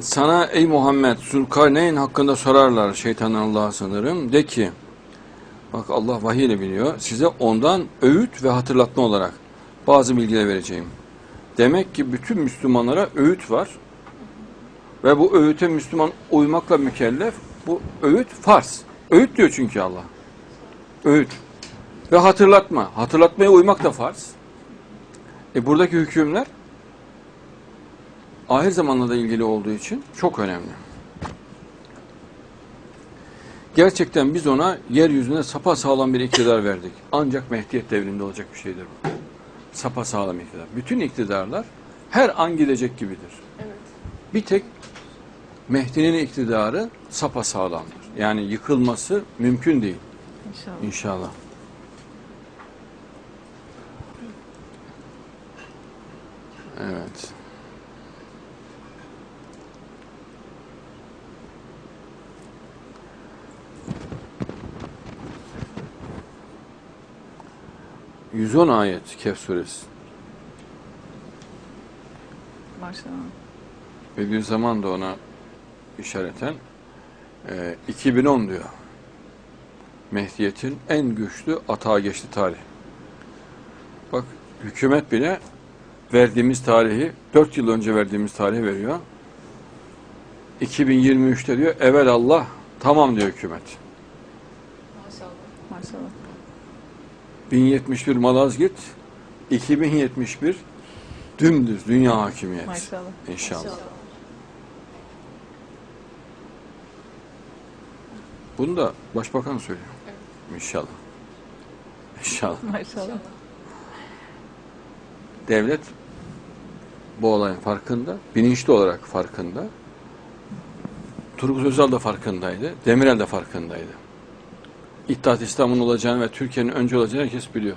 Sana ey Muhammed Zülkarneyn hakkında sorarlar şeytandan Allah'a sanırım. De ki bak Allah vahiy ile biliyor. Size ondan öğüt ve hatırlatma olarak bazı bilgiler vereceğim. Demek ki bütün Müslümanlara öğüt var. Ve bu öğüte Müslüman uymakla mükellef. Bu öğüt farz. Öğüt diyor çünkü Allah. Öğüt. Ve hatırlatma. Hatırlatmaya uymak da farz. E buradaki hükümler ahir zamanla da ilgili olduğu için çok önemli. Gerçekten biz ona yeryüzüne sapa sağlam bir iktidar verdik. Ancak Mehdiyet devrinde olacak bir şeydir bu. Sapa sağlam iktidar. Bütün iktidarlar her an gidecek gibidir. Evet. Bir tek Mehdi'nin iktidarı sapa sağlamdır. Yani yıkılması mümkün değil İnşallah. inşallah. Evet. ...110 ayet Kehf suresi. Maşallah. Ve bir zaman da ona işareten e, 2010 diyor. Mehdiyet'in en güçlü atağa geçti tarih. Bak hükümet bile verdiğimiz tarihi 4 yıl önce verdiğimiz tarihi veriyor. 2023'te diyor evvel Allah tamam diyor hükümet. Maşallah. 1071 Malazgirt 2071 dümdüz dünya hakimiyet. Maşallah. İnşallah. Bunu da başbakan söylüyor. İnşallah. İnşallah. Maşallah. Devlet bu olayın farkında, bilinçli olarak farkında. Turgut Özal da farkındaydı, Demirel de farkındaydı. İttihat İslam'ın olacağını ve Türkiye'nin önce olacağını herkes biliyor.